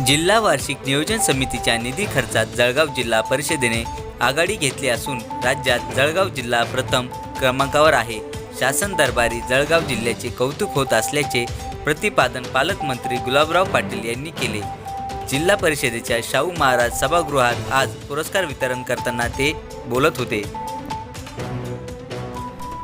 जिल्हा वार्षिक नियोजन समितीच्या निधी खर्चात जळगाव जिल्हा परिषदेने आघाडी घेतली असून राज्यात जळगाव जिल्हा प्रथम क्रमांकावर आहे. शासन दरबारी जळगाव जिल्ह्याचे कौतुक होत असल्याचे प्रतिपादन पालकमंत्री गुलाबराव पाटील यांनी केले. जिल्हा परिषदेच्या शाहू महाराज सभागृहात आज पुरस्कार वितरण करताना ते बोलत होते.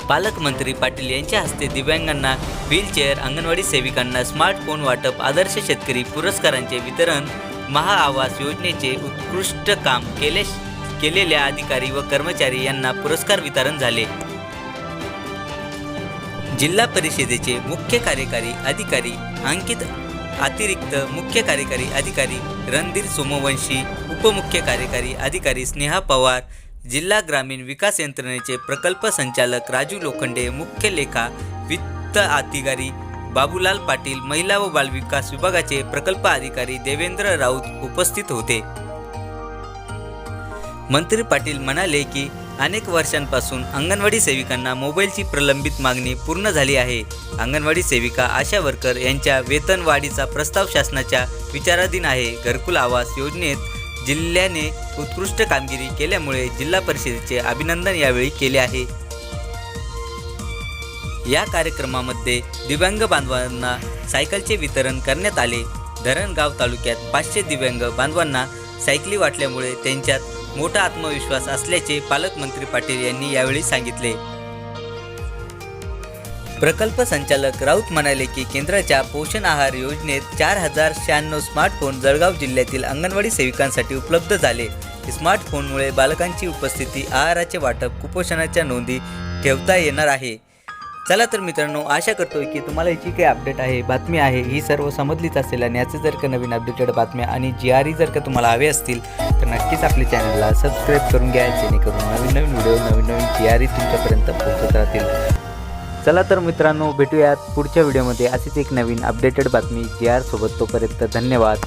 पालकमंत्री पाटील यांच्या हस्ते दिव्यांगांना व्हीलचेअर अंगणवाडी सेविकांना स्मार्टफोन वाटप आदर्श शेतकरी पुरस्कारांचे वितरण महाआवास योजनेचे उत्कृष्ट काम केले केलेल्या अधिकारी व कर्मचारी यांना पुरस्कार वितरण झाले. जिल्हा परिषदेचे मुख्य कार्यकारी अधिकारी अंकित अतिरिक्त मुख्य कार्यकारी अधिकारी रणधीर सोमवंशी उपमुख्य कार्यकारी अधिकारी स्नेहा पवार जिल्हा ग्रामीण विकास यंत्रणेचे प्रकल्प संचालक राजू लोखंडे मुख्य लेखा वित्त अधिकारी बाबूलाल पाटील महिला व बालविकास विभागाचे प्रकल्प अधिकारी देवेंद्र राऊत उपस्थित होते. मंत्री पाटील म्हणाले की अनेक वर्षांपासून अंगणवाडी सेविकांना मोबाईलची प्रलंबित मागणी पूर्ण झाली आहे. अंगणवाडी सेविका आशा वर्कर यांच्या वेतनवाढीचा प्रस्ताव शासनाच्या विचाराधीन आहे. घरकुल आवास योजनेत जिल्ह्याने उत्कृष्ट कामगिरी केल्यामुळे जिल्हा परिषदेचे अभिनंदन यावेळी केले आहे. या कार्यक्रमामध्ये दिव्यांग बांधवांना सायकलचे वितरण करण्यात आले. धरणगाव तालुक्यात पाचशे दिव्यांग बांधवांना सायकली वाटल्यामुळे त्यांच्यात मोठा आत्मविश्वास असल्याचे पालकमंत्री पाटील यांनी यावेळी सांगितले. प्रकल्प संचालक राऊत म्हणाले की केंद्राच्या पोषण आहार योजनेत चार हजार शहाण्णव स्मार्टफोन जळगाव जिल्ह्यातील अंगणवाडी सेविकांसाठी उपलब्ध झाले. स्मार्टफोनमुळे बालकांची उपस्थिती आहाराचे वाटप कुपोषणाच्या नोंदी ठेवता येणार आहे. चला तर मित्रांनो आशा करतोय की तुम्हाला याची काही अपडेट आहे बातमी आहे ही सर्व समजलीच असेल आणि याचे जर का नवीन अपडेटेड बातम्या आणि जी आर ई जर का तुम्हाला हवे असतील तर नक्कीच आपल्या चॅनलला सबस्क्राईब करून घ्या जेणेकरून नवीन नवीन व्हिडिओ नवीन नवीन जी आर ई तुमच्यापर्यंत पोहोचत राहतील. चला तर मित्रांनो भेटूयात पुढच्या व्हिडिओमध्ये. अशीच एक नवीन अपडेटेड बातमी जी आर सोबत. तोपर्यंत धन्यवाद.